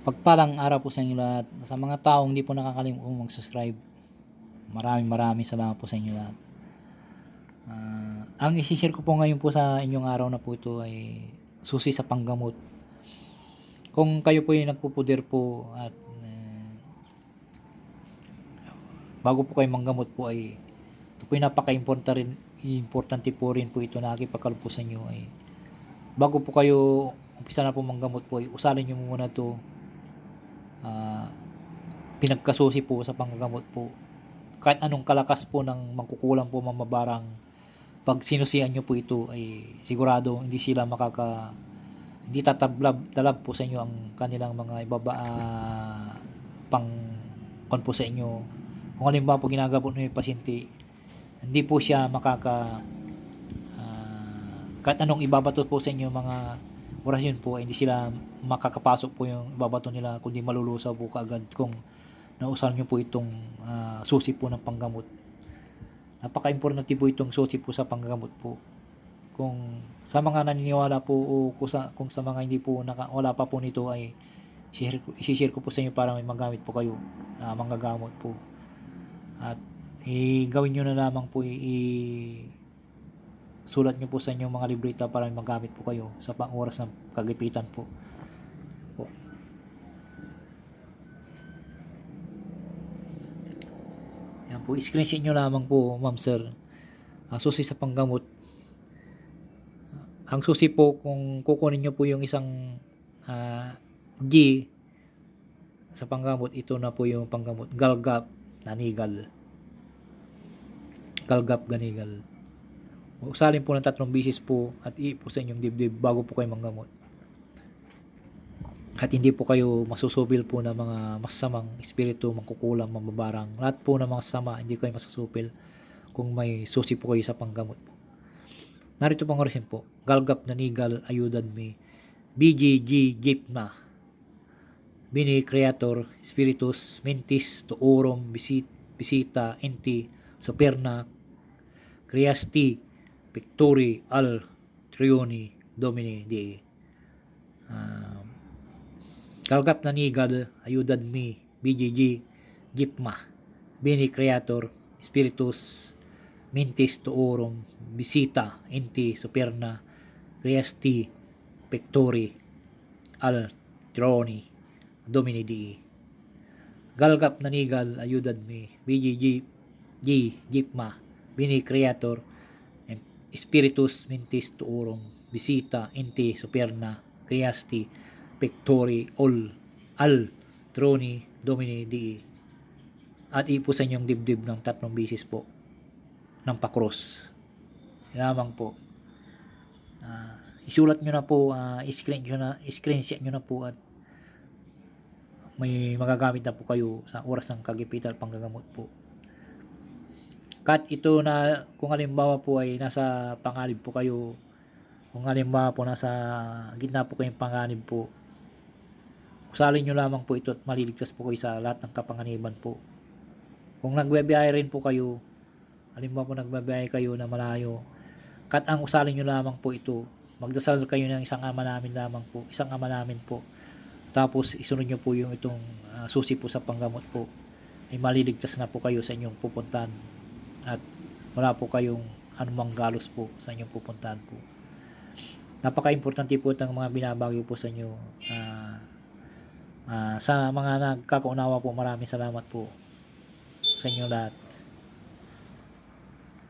Pagpalang araw po sa inyo lahat. Sa mga taong hindi po nakakalimutan mag-subscribe, maraming maraming salamat po sa inyo lahat. Ah, ang isi-share ko po ngayon po sa inyong araw na po ito ay susi sa panggamot. Kung kayo po yung nagpupuder po at eh, bago po kayo manggamot po ay ito po yung napaka-importante rin, importante po rin po ito na akipagkalpo sa inyo ay bago po kayo umpisa na po manggamot po ay usalin nyo muna to ah, pinagkasusi po sa panggagamot po. Kahit anong kalakas po ng mangkukulang po mamabarang pag sinusihan nyo po ito ay sigurado hindi sila makaka hindi tatablab talab po sa inyo ang kanilang mga ibaba ah, pang kon po sa inyo. Kung halimbawa po ginagabot nyo yung pasyente hindi po siya makaka ah, kahit anong ibabato po sa inyo mga orasyon po hindi sila makakapasok po yung ibabato nila kundi malulusaw po kaagad kung nausal nyo po itong ah, susi po ng panggamot. Napaka-importante po itong susi po sa panggamot po. Kung sa mga naniniwala po o kung sa, kung sa mga hindi po naka, wala pa po nito ay share, share ko po sa inyo para may magamit po kayo uh, manggagamot po. At i gawin nyo na lamang po i, i- sulat nyo po sa inyong mga libreta para magamit po kayo sa pang oras ng kagipitan po. po. Yan po, screenshot nyo lamang po, ma'am sir. Ang susi sa panggamot. Ang susi po, kung kukunin nyo po yung isang ah, G sa panggamot, ito na po yung panggamot. Galgap, nanigal. Galgap, ganigal. Usalin po ng tatlong bisis po at iipo sa inyong dibdib bago po kayo manggamot. At hindi po kayo masusubil po ng mga masamang espiritu, mangkukulang, mababarang. Lahat po ng mga sama, hindi kayo masusupil kung may susi po kayo sa panggamot po. Narito pang orisin po. Galgap nanigal ayudan mi. BGG Gipna. Bini Creator Spiritus Mentis Tuorum Bisit, Bisita Enti Superna Criasti Victori Al Trioni Domini Dei. Um, Kalgap na nigal, ayudan mi, BGG, Gipma, Bini Creator, Spiritus, Mintis Tuorum, Bisita, Inti, Superna, Criasti, Pectori, Al Troni, Domini Dei. Galgap na nigal, ayudan mi, BGG, G, Gipma, Bini Creator, Spiritus Mentis Tuorum, Bisita, Inti, Superna, Criasti, Pectori, Ol, Al, Troni, Domini, Dii. At ipusan yung dibdib ng tatlong bisis po ng pakros. Lamang po. Ah, isulat nyo na po, ah, screen nyo na, screenshot nyo na po at may magagamit na po kayo sa oras ng kagipitan panggagamot po. Kat ito na kung halimbawa po ay nasa panganib po kayo, kung halimbawa po nasa gitna po kayong panganib po, usalin nyo lamang po ito at maliligtas po kayo sa lahat ng kapanganiban po. Kung nagbebiyahe rin po kayo, halimbawa po nagbebiyahe kayo na malayo, kat ang usalin nyo lamang po ito, magdasal kayo ng isang ama namin lamang po, isang ama namin po. Tapos isunod nyo po yung itong ah, susi po sa panggamot po. Ay maliligtas na po kayo sa inyong pupuntahan at wala po kayong anumang galos po sa inyong pupuntahan po. Napaka-importante po itong mga binabagyo po sa inyo. Ah, ah, sa mga nagkakaunawa po, maraming salamat po sa inyo lahat.